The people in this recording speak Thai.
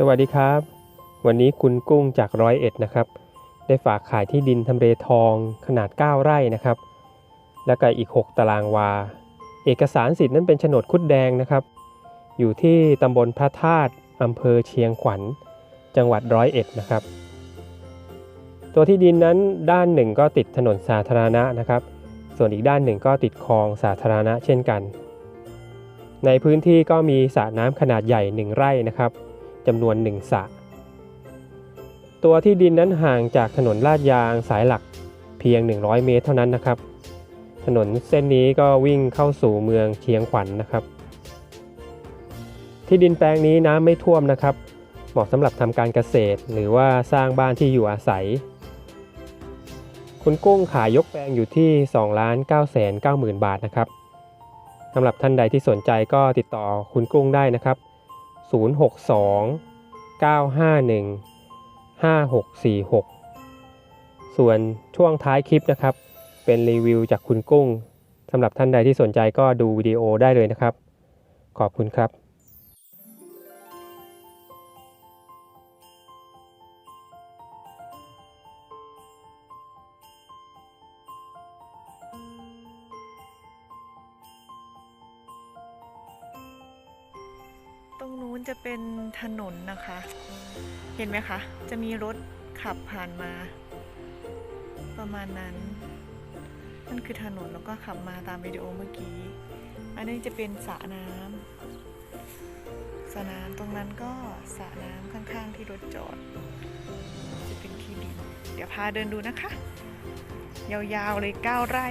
สวัสดีครับ วันนี้คุณกุ้งจากร้อยเอ็ดนะครับ ได้ฝากขายที่ดินทำเลทองขนาด 9 ไร่นะครับ แล้วก็อีก 6 ตารางวา เอกสารสิทธิ์นั้นเป็นโฉนดคุดแดงนะครับ อยู่ที่ตำบลพระธาตุอำเภอเชียงขวัญ จังหวัดร้อยเอ็ดนะครับ ตัวที่ดินนั้นด้านหนึ่งก็ติดถนนสาธารณะนะครับ ส่วนอีกด้านหนึ่งก็ติดคลองสาธารณะเช่นกัน ในพื้นที่ก็มีสระน้ำขนาดใหญ่ 1 ไร่นะครับ จำนวน1สะ ตัวที่ดินนั้นห่างจากถนนลาดยางสายหลักเพียง 100 เมตรเท่านั้นนะครับ ถนนเส้นนี้ก็วิ่งเข้าสู่เมืองเชียงขวัญนนะครับ ที่ดินแปลงนี้น้ำไม่ท่วมนะครับ เหมาะสำหรับทำการเกษตร หรือว่าสร้างบ้านที่อยู่อาศัย คุณกุ้งขายยกแปลงอยู่ที่2ล้าน9 9 0 0 0 บาทนะครับสำหรับท่านใดที่สนใจก็ติดต่อคุณกุ้งได้นะครับ 062 951 5646 ส่วนช่วงท้ายคลิปนะครับ เป็นรีวิวจากคุณกุ้งสำหรับท่านใดที่สนใจก็ดูวิดีโอได้เลยนะครับ ขอบคุณครับ ตรงนู้นจะเป็นถนนนะคะ เห็นไหมคะ จะมีรถขับผ่านมา ประมาณนั้น นั่นคือถนนแล้วก็ขับมาตามวิดีโอเมื่อกี้ อันนี้จะเป็นสระน้ำสระน้ำตรงนั้นก็สระน้ำข้างๆที่รถจอด จะเป็นที่ดิน เดี๋ยวพาเดินดูนะคะ ยาวๆเลย9ไร่